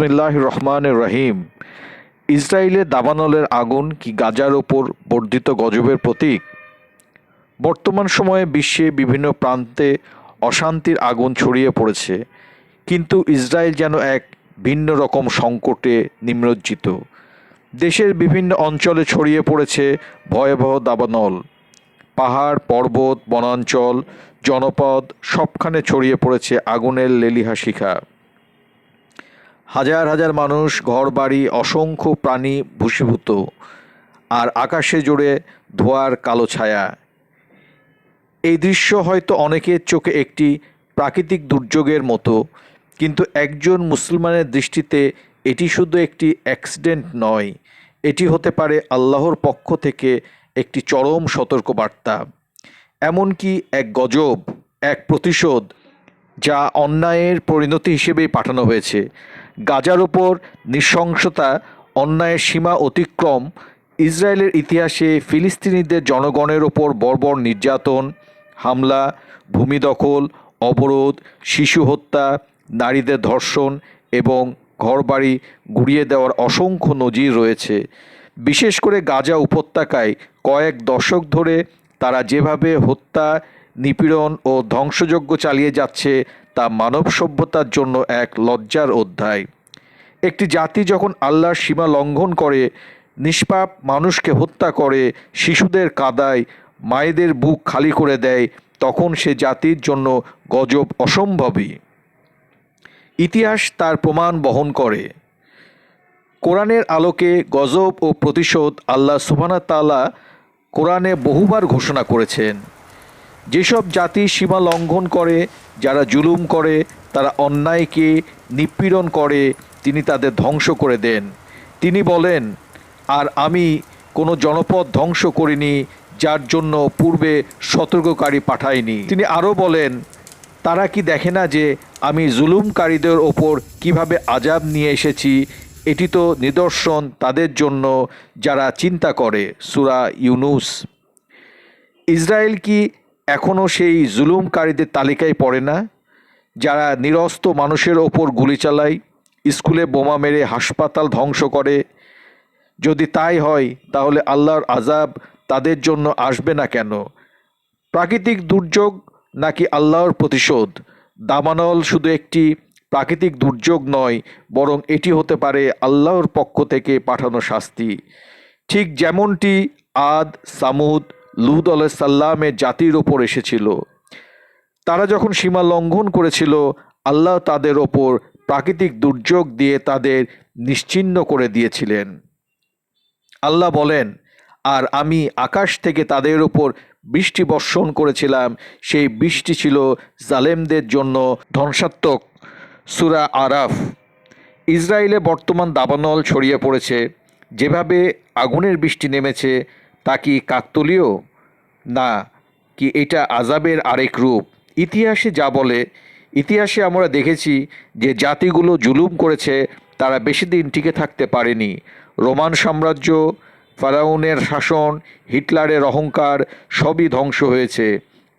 বিসমিল্লাহ রহমান রহিম। ইসরায়েলে দাবানলের আগুন কি গাজার ওপর বর্ধিত গজবের প্রতীক? বর্তমান সময়ে বিশ্বে বিভিন্ন প্রান্তে অশান্তির আগুন ছড়িয়ে পড়েছে, কিন্তু ইসরায়েল যেন এক ভিন্ন রকম সংকটে নিমজ্জিত। দেশের বিভিন্ন অঞ্চলে ছড়িয়ে পড়েছে ভয়াবহ দাবানল। পাহাড়, পর্বত, বনাঞ্চল, জনপদ, সবখানে ছড়িয়ে পড়েছে আগুনের লেলিহা শিখা হাজার হাজার মানুষ, ঘরবাড়ি, অসংখ্য প্রাণী ভূষীভূত। আর আকাশে জুড়ে ধোয়ার কালো ছায়া। এই দৃশ্য হয়তো অনেকের চোখে একটি প্রাকৃতিক দুর্যোগের মতো, কিন্তু একজন মুসলমানের দৃষ্টিতে এটি শুধু একটি অ্যাক্সিডেন্ট নয়, এটি হতে পারে আল্লাহর পক্ষ থেকে একটি চরম সতর্কবার্তা। এমনকি এক গজব, এক প্রতিশোধ, যা অন্যায়ের পরিণতি হিসেবেই পাঠানো হয়েছে। গাজার ওপর নৃশংসতা অন্যায়ের সীমা অতিক্রম, ইসরায়েলের ইতিহাসে ফিলিস্তিনিদের জনগণের ওপর বর্বর নির্যাতন, হামলা, ভূমি দখল, অবরোধ, শিশু হত্যা, নারীদের ধর্ষণ এবং ঘরবাড়ি গুড়িয়ে দেওয়ার অসংখ্য নজির রয়েছে। বিশেষ করে গাজা উপত্যকায় কয়েক দশক ধরে তারা যেভাবে হত্যা, নিপীড়ন ও ধ্বংসযজ্ঞ চালিয়ে যাচ্ছে তা মানব সভ্যতার জন্য এক লজ্জার অধ্যায়। একটি জাতি যখন আল্লাহর সীমা লঙ্ঘন করে, নিষ্পাপ মানুষকে হত্যা করে, শিশুদের কাদায়, মায়েদের বুক খালি করে দেয়, তখন সে জাতির জন্য গজব অসম্ভবই। ইতিহাস তার প্রমাণ বহন করে। কোরআনের আলোকে গজব ও প্রতিশোধ আল্লাহ সুবহানা তাআলা কোরআনে বহুবার ঘোষণা করেছেন। যেসব জাতি সীমা লঙ্ঘন করে, যারা জুলুম করে, তারা অন্যায়কে নিপীড়ন করে, তিনি তাদের ধ্বংস করে দেন। তিনি বলেন, আর আমি কোনো জনপদ ধ্বংস করিনি, যার জন্য পূর্বে সতর্ককারী পাঠাইনি। তিনি আরও বলেন, তারা কি দেখে না যে আমি জুলুমকারীদের ওপর কীভাবে আজাব নিয়ে এসেছি? এটি তো নিদর্শন তাদের জন্য যারা চিন্তা করে। সুরা ইউনুস। ইসরায়েল কি এখনও সেই জুলুমকারীদের তালিকায় পড়ে না, যারা নিরস্ত মানুষের ওপর গুলি চালায়, স্কুলে বোমা মেরে হাসপাতাল ধ্বংস করে। যদি তাই হয়, তাহলে আল্লাহর আজাব তাদের জন্য আসবে না কেন? প্রাকৃতিক দুর্যোগ নাকি আল্লাহর প্রতিশোধ? দামানল শুধু একটি প্রাকৃতিক দুর্যোগ নয়, বরং এটি হতে পারে আল্লাহর পক্ষ থেকে পাঠানো শাস্তি। ঠিক যেমনটি আদ, সামুদ লুদ সাল্লামের জাতির ওপর এসেছিল। তারা যখন সীমা লঙ্ঘন করেছিল, আল্লাহ তাদের ওপর প্রাকৃতিক দুর্যোগ দিয়ে তাদের নিশ্চিহ্ন করে দিয়েছিলেন। আল্লাহ বলেন, আর আমি আকাশ থেকে তাদের ওপর বৃষ্টি বর্ষণ করেছিলাম। সেই বৃষ্টি ছিল জালেমদের জন্য ধ্বংসাত্মক। সুরা আরাফ ইসরায়েলে বর্তমান দাবানল ছড়িয়ে পড়েছে। যেভাবে আগুনের বৃষ্টি নেমেছে তা কি কাকতলীয়? না, কি এটা আজাবের আরেক রূপ। ইতিহাসে যা বলে, ইতিহাসে আমরা দেখেছি যে জাতিগুলো জুলুম করেছে, তারা বেশি দিন টিকে থাকতে পারেনি। রোমান সাম্রাজ্য, ফারাউনের শাসন, হিটলারের অহংকার সবই ধ্বংস হয়েছে।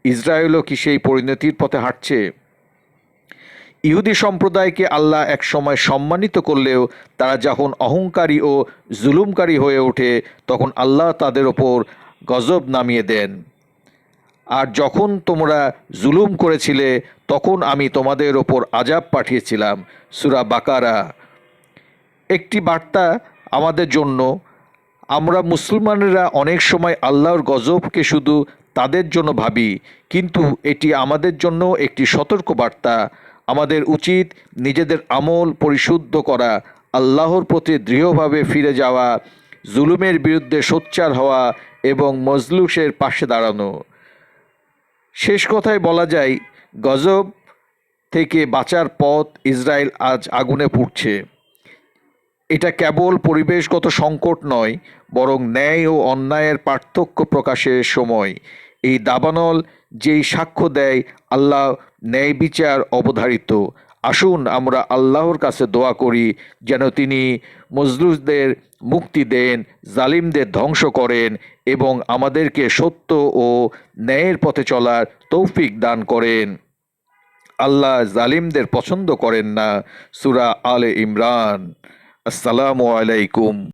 ইসরায়েলও কি সেই পরিণতির পথে হাঁটছে? ইহুদি সম্প্রদায়কে আল্লাহ একসময় সম্মানিত করলেও তারা যখন অহংকারী ও জুলুমকারী হয়ে ওঠে, তখন আল্লাহ তাদের ওপর গজব নামিয়ে দেন। আর যখন তোমরা জুলুম করেছিলে, তখন আমি তোমাদের ওপর আজাব পাঠিয়েছিলাম। সুরা বাকারা। একটি বার্তা আমাদের জন্য, আমরা মুসলমানেরা অনেক সময় আল্লাহর গজবকে শুধু তাদের জন্য ভাবি, কিন্তু এটি আমাদের জন্য একটি সতর্ক বার্তা। আমাদের উচিত নিজেদের আমল পরিশুদ্ধ করা, আল্লাহর প্রতি দৃঢ়ভাবে ফিরে যাওয়া, জুলুমের বিরুদ্ধে সোচ্চার হওয়া এবং মজলুসের পাশে দাঁড়ানো। শেষ কথায় বলা যায়, গজব থেকে বাঁচার পথ ইসরায়েল আজ আগুনে পুড়ছে। এটা কেবল পরিবেশগত সংকট নয়, বরং ন্যায় ও অন্যায়ের পার্থক্য প্রকাশের সময়। এই দাবানল যেই সাক্ষ্য দেয়, আল্লাহ ন্যায় বিচার অবধারিত। আসুন আমরা আল্লাহর কাছে দোয়া করি, যেন তিনি মজলুসদের মুক্তি দেন, জালিমদের ধ্বংস করেন এবং আমাদেরকে সত্য ও ন্যায়ের পথে চলার তৌফিক দান করেন। আল্লাহ জালিমদের পছন্দ করেন না, সুরা আলে ইমরান। আসসালামু আলাইকুম।